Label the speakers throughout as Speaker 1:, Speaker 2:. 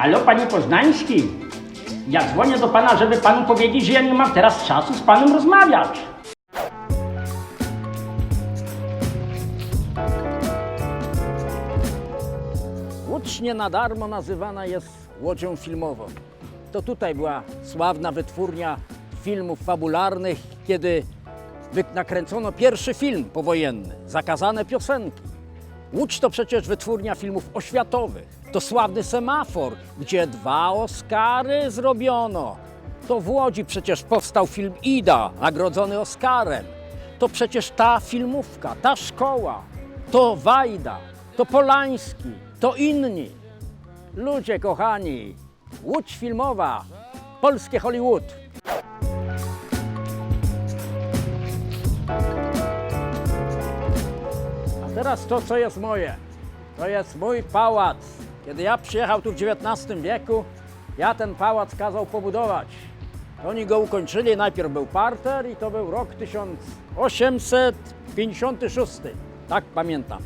Speaker 1: Halo, panie Poznański. Ja dzwonię do pana, żeby panu powiedzieć, że ja nie mam teraz czasu z panem rozmawiać.
Speaker 2: Łódź nie na darmo nazywana jest łodzią filmową. To tutaj była sławna wytwórnia filmów fabularnych, kiedy nakręcono pierwszy film powojenny, Zakazane piosenki. Łódź to przecież wytwórnia filmów oświatowych. To sławny semafor, gdzie dwa Oscary zrobiono. To w Łodzi przecież powstał film Ida, nagrodzony Oscarem. To przecież ta filmówka, ta szkoła, to Wajda, to Polański, to inni. Ludzie kochani, Łódź filmowa, polskie Hollywood. Teraz to, co jest moje. To jest mój pałac. Kiedy ja przyjechał tu w XIX wieku, ja ten pałac kazał pobudować. Oni go ukończyli, najpierw był parter i to był rok 1856. Tak pamiętam.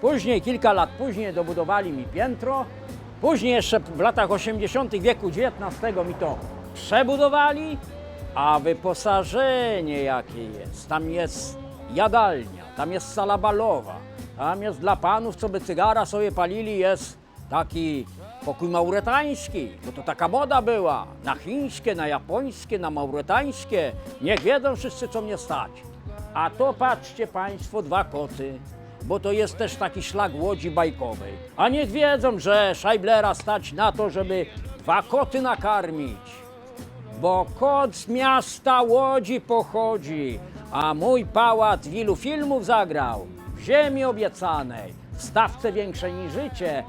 Speaker 2: Później, kilka lat później dobudowali mi piętro. Później jeszcze w latach 80. wieku XIX mi to przebudowali, a wyposażenie jakie jest. Tam jest jadalnia, tam jest sala balowa, tam jest dla panów, co by cygara sobie palili, jest taki pokój mauretański, bo to taka moda była, na chińskie, na japońskie, na mauretańskie. Niech wiedzą wszyscy, co mnie stać. A to patrzcie Państwo, dwa koty, bo to jest też taki szlak łodzi bajkowej. A niech wiedzą, że Scheiblera stać na to, żeby dwa koty nakarmić bo kot z miasta Łodzi pochodzi, a mój pałac wielu filmów zagrał. W ziemi obiecanej, w stawce większej niż życie.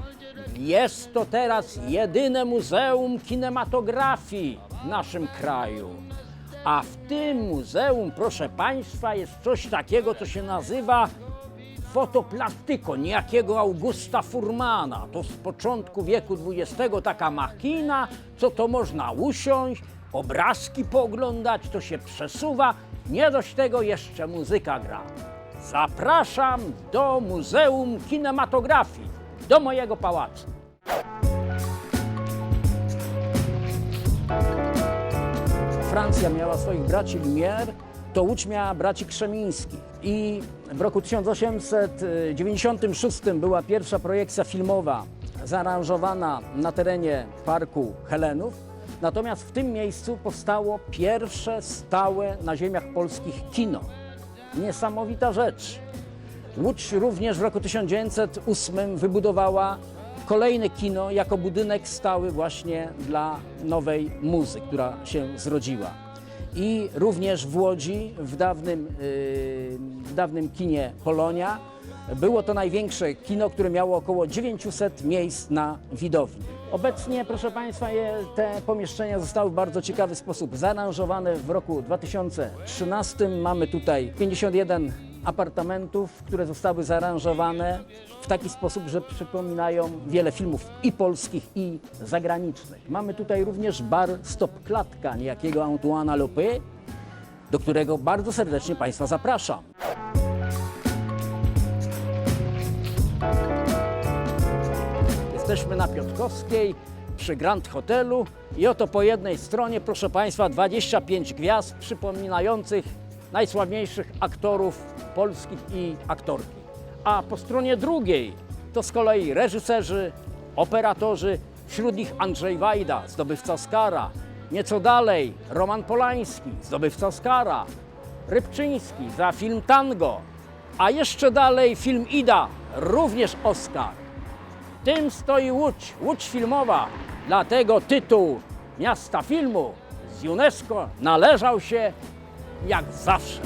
Speaker 2: Jest to teraz jedyne muzeum kinematografii w naszym kraju. A w tym muzeum, proszę Państwa, jest coś takiego, co się nazywa fotoplastyko niejakiego Augusta Furmana. To z początku wieku XX taka machina, co to można usiąść, obrazki pooglądać, to się przesuwa. Nie dość tego jeszcze muzyka gra. Zapraszam do Muzeum Kinematografii, do mojego pałacu. Francja miała swoich braci Lumière, to Łódź miała braci Krzemińskich. I w roku 1896 była pierwsza projekcja filmowa zaaranżowana na terenie Parku Helenów. Natomiast w tym miejscu powstało pierwsze stałe na ziemiach polskich kino. Niesamowita rzecz. Łódź również w roku 1908 wybudowała kolejne kino jako budynek stały właśnie dla nowej muzy, która się zrodziła. I również w Łodzi, w dawnym, yy, w dawnym kinie Polonia, było to największe kino, które miało około 900 miejsc na widowni. Obecnie, proszę Państwa, je, te pomieszczenia zostały w bardzo ciekawy sposób zaaranżowane. W roku 2013 mamy tutaj 51 apartamentów, które zostały zaaranżowane w taki sposób, że przypominają wiele filmów i polskich, i zagranicznych. Mamy tutaj również bar Stop Klatka niejakiego Antoana Lopé, do którego bardzo serdecznie Państwa zapraszam. Jesteśmy na Piotrkowskiej przy Grand Hotelu i oto po jednej stronie, proszę Państwa, 25 gwiazd przypominających najsławniejszych aktorów polskich i aktorki. A po stronie drugiej to z kolei reżyserzy, operatorzy, wśród nich Andrzej Wajda, zdobywca Oscara. Nieco dalej Roman Polański, zdobywca Oscara. Rybczyński za film Tango. A jeszcze dalej film Ida, również Oscar. Tym stoi Łódź, Łódź filmowa. Dlatego tytuł Miasta Filmu z UNESCO należał się jak zawsze.